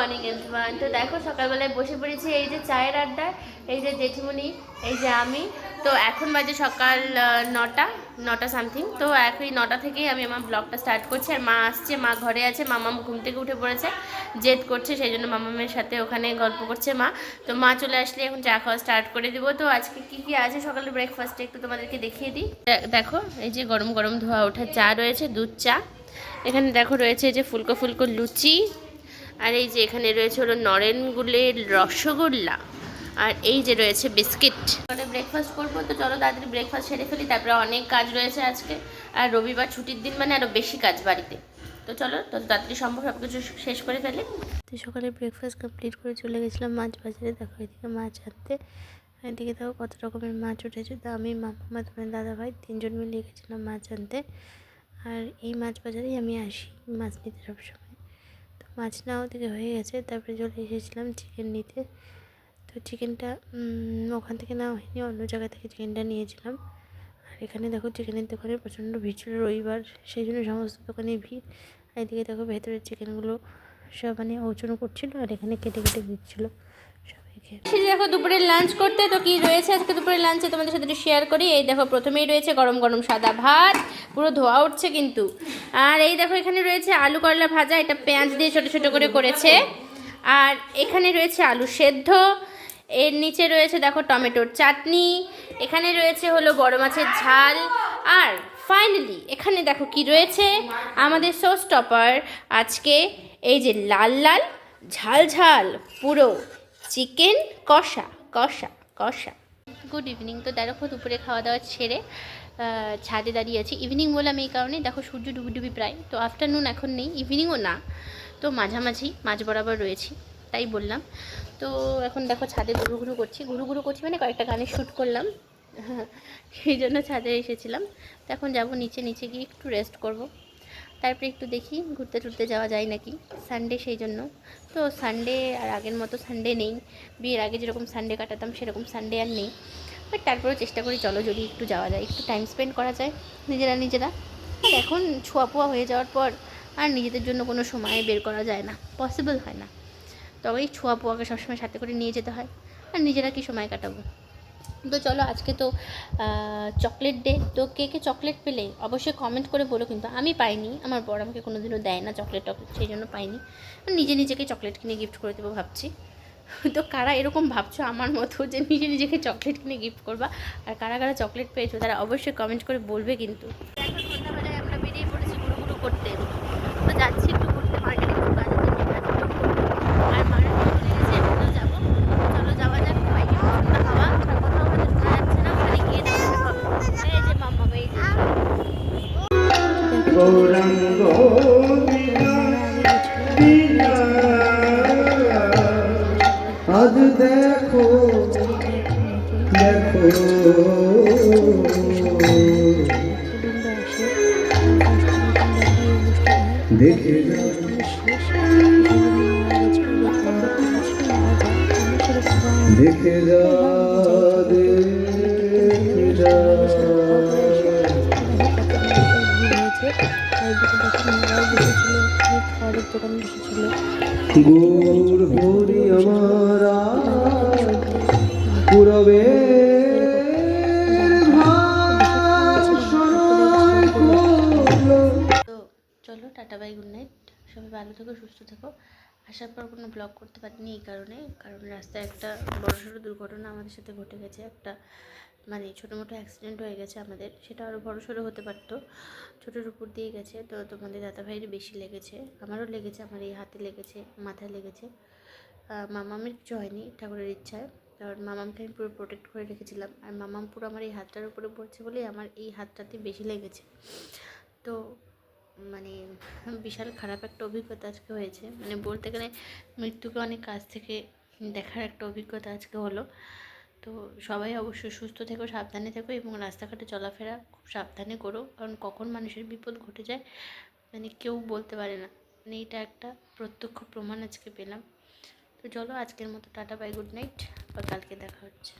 Morning everyone তো দেখো, সকালবেলায় বসে পড়েছি এই যে চায়ের আড্ডায় এই যে জেঠিমণি, এই যে আমি। তো এখন বাজে সকাল নটা নটা সামথিং তো এখন নটা থেকেই আমি আমার ব্লগটা স্টার্ট করছি। আর মা আসছে, মা ঘরে আছে মামাম ঘুম থেকে উঠে পড়েছে, জেদ করছে, সেই জন্য মামামের সাথে ওখানে গল্প করছে মা। তো মা চলে আসলে এখন চা খাওয়া স্টার্ট করে দেবো। তো আজকে কি কি আছে সকালে ব্রেকফাস্টে একটু তোমাদেরকে দেখিয়ে দিই। দেখো, এই যে গরম গরম ধোয়া ওঠা চা রয়েছে, দুধ চা। এখানে দেখো রয়েছে এই যে ফুলকো ফুলকো লুচি আর এই যে এখানে রয়েছে হলো নরেন গুলের রসগোল্লা। আর এই যে রয়েছে বিস্কিট। তাহলে ব্রেকফাস্ট করব, তো চলো তাড়াতাড়ি ব্রেকফাস্ট সেরে ফেলি, তারপরে অনেক কাজ রয়েছে আজকে। আর রবিবার ছুটির দিন মানে আরও বেশি কাজ বাড়িতে। তো চলো তত তাড়াতাড়ি সম্ভব সব কিছু শেষ করে ফেলে। তো সকালে ব্রেকফাস্ট কমপ্লিট করে চলে গেছিলাম মাছ বাজারে, দেখো এদিকে মাছ আনতে। এদিকে দেখো কত রকমের মাছ উঠেছে। তো আমি, মামা তোমার দাদা ভাই তিনজন মিলে গেছিলাম মাছ আনতে। আর এই মাছ বাজারেই আমি আসি, মাছ নিতে সবসময়। তো মাছ নেওয়া থেকে হয়ে গেছে, তারপরে চলে এসেছিলাম চিকেন নিতে। তো চিকেনটা ওখান থেকে নেওয়া হয়নি, অন্য জায়গা থেকে চিকেনটা নিয়েছিলাম। আর এখানে দেখো চিকেনের দোকানে প্রচণ্ড ভিড় ছিল রবিবার, সেই জন্য সমস্ত দোকানে ভিড়। আর এদিকে দেখো ভেতরের চিকেনগুলো সব মানে ওজন করছিল, আর এখানে কেটে কেটে সবাইকে দেখো দুপুরের লাঞ্চ করতে, তো কি রয়েছে আজকে দুপুরের লাঞ্চে তোমাদের সাথে শেয়ার করি? এই দেখো প্রথমেই রয়েছে গরম গরম সাদা ভাত, পুরো ধোয়া উঠছে কিন্তু। আর এই দেখো এখানে রয়েছে আলু করলা ভাজা, এটা পেঁয়াজ দিয়ে ছোট ছোট করে করেছে। আর এখানে রয়েছে আলু সেদ্ধ, এর নিচে রয়েছে দেখো টমেটোর চাটনি, এখানে রয়েছে হলো বড় মাছের ঝাল। আর ফাইনালি এখানে দেখো কি রয়েছে? আমাদের সোস টপার আজকে এই যে লাল লাল, ঝাল ঝাল, পুরো। চিকেন কষা কষা কষা। গুড ইভিনিং তো দেখো, দুপুরে খাওয়া দাওয়া ছেড়ে ছাদে দাঁড়িয়ে আছি। ইভিনিং বললাম এই কারণে দেখো, সূর্য ডুবি ডুবি প্রায়। তো আফটারনুন এখন নেই ইভিনিংও না। তো মাঝামাঝি মাঝ বরাবর রয়েছি, তাই বললাম। তো এখন দেখো, ছাদে ঘুরু ঘুরু করছি। ঘুরু ঘুরু করছি মানে কয়েকটা গানের শ্যুট করলাম। সেই জন্য ছাদে এসেছিলাম। তো এখন যাব নিচে নিচে গিয়ে একটু রেস্ট করব। তারপরে একটু দেখি, ঘুরতে টুরতে যাওয়া যায় নাকি? সানডে সেই জন্য। তো সানডে আর আগের মতো সানডে নেই। বিয়ের আগে যেরকম সানডে কাটাতাম, সেরকম সানডে আর নেই। বাট তারপরেও চেষ্টা করি চলো যদি একটু যাওয়া যায়, একটু টাইম স্পেন্ড করা যায়, নিজেরা নিজেরা। আর এখন ছোঁয়া পোয়া হয়ে যাওয়ার পর আর নিজেদের জন্য কোনো সময় বের করা যায় না পসিবল হয় না। তবে এই ছোঁয়া পোয়াকে সবসময় সাথে করে নিয়ে যেতে হয়। আর নিজেরা কি সময় কাটাবো? তো চলো আজকে তো চকলেট ডে তো কে কে চকলেট পেলে অবশ্যই কমেন্ট করে বলো কিন্তু আমি পাইনি। আমার বড় আমাকে কোনো দিনও দেয় না চকলেট টকলেট, সেই জন্য পাইনি। নিজে নিজেকে চকলেট কিনে গিফট করে দেবো ভাবছি। তো কারা এরকম ভাবছ আমার মতো যে নিজে নিজেকে চকলেট কিনে গিফট করবা? আর কারা কারা চকলেট পেয়েছ তারা অবশ্যই কমেন্ট করে বলবে কিন্তু। সন্ধ্যাবেলায় আমরা বেরিয়ে পড়েছি করতে তো যাচ্ছি একটু ঘুরতে মার্কেটে একটু কাজ আছে সেই কাজগুলো করব। আর মারা চলে গেছে এখনও যাব চলো যাওয়া যাক বাইকে ঠান্ডা হাওয়া আর কোথাও হয়তো শোনা যাচ্ছে না ওখানে গিয়ে দেখতে হবে এই যে মাম্মা এই যে গৌরাঙ্গ আজ দেখো দেখো। দেখে দেখে যা দেখে যা গুর হরি পুরবে চলো টাটা বাই গুড নাইট। সবাই ভালো থেকো সুস্থ থেকো। আসার পর কোনো ব্লগ করতে পারিনি এই কারণে। কারণ রাস্তায় একটা বড়সড় দুর্ঘটনা আমাদের সাথে ঘটে গেছে। একটা মানে ছোটো মোটো অ্যাক্সিডেন্ট হয়ে গেছে আমাদের। সেটা আরও বড়সড় হতে পারতো। ছোটোর উপর দিয়ে গেছে। তো তোমাদের দাদা দাদাভাইয়ের বেশি লেগেছে। আমারও লেগেছে। আমার এই হাতে লেগেছে, মাথায় লেগেছে। মামামের কিছু হয়নি ঠাকুরের ইচ্ছায়। কারণ মামামকে আমি পুরো প্রোটেক্ট করে রেখেছিলাম। আর মামাম পুরো আমার এই হাতটার উপরে পড়ছে বলেই আমার এই হাতটাতে বেশি লেগেছে। তো মানে বিশাল খারাপ একটা অভিজ্ঞতা আজকে হয়েছে। মানে বলতে গেলে মৃত্যুকে অনেক কাছ থেকে দেখার একটা অভিজ্ঞতা আজকে হলো। তো সবাই অবশ্যই সুস্থ থেকো, সাবধানে থেকো এবং রাস্তাঘাটে চলাফেরা খুব সাবধানে করো। কারণ কখন মানুষের বিপদ ঘটে যায় মানে কেউ বলতে পারে না। মানে এটা একটা প্রত্যক্ষ প্রমাণ আজকে পেলাম। তো চলো আজকের মতো টাটা বাই গুড নাইট বা কালকে দেখা হচ্ছে।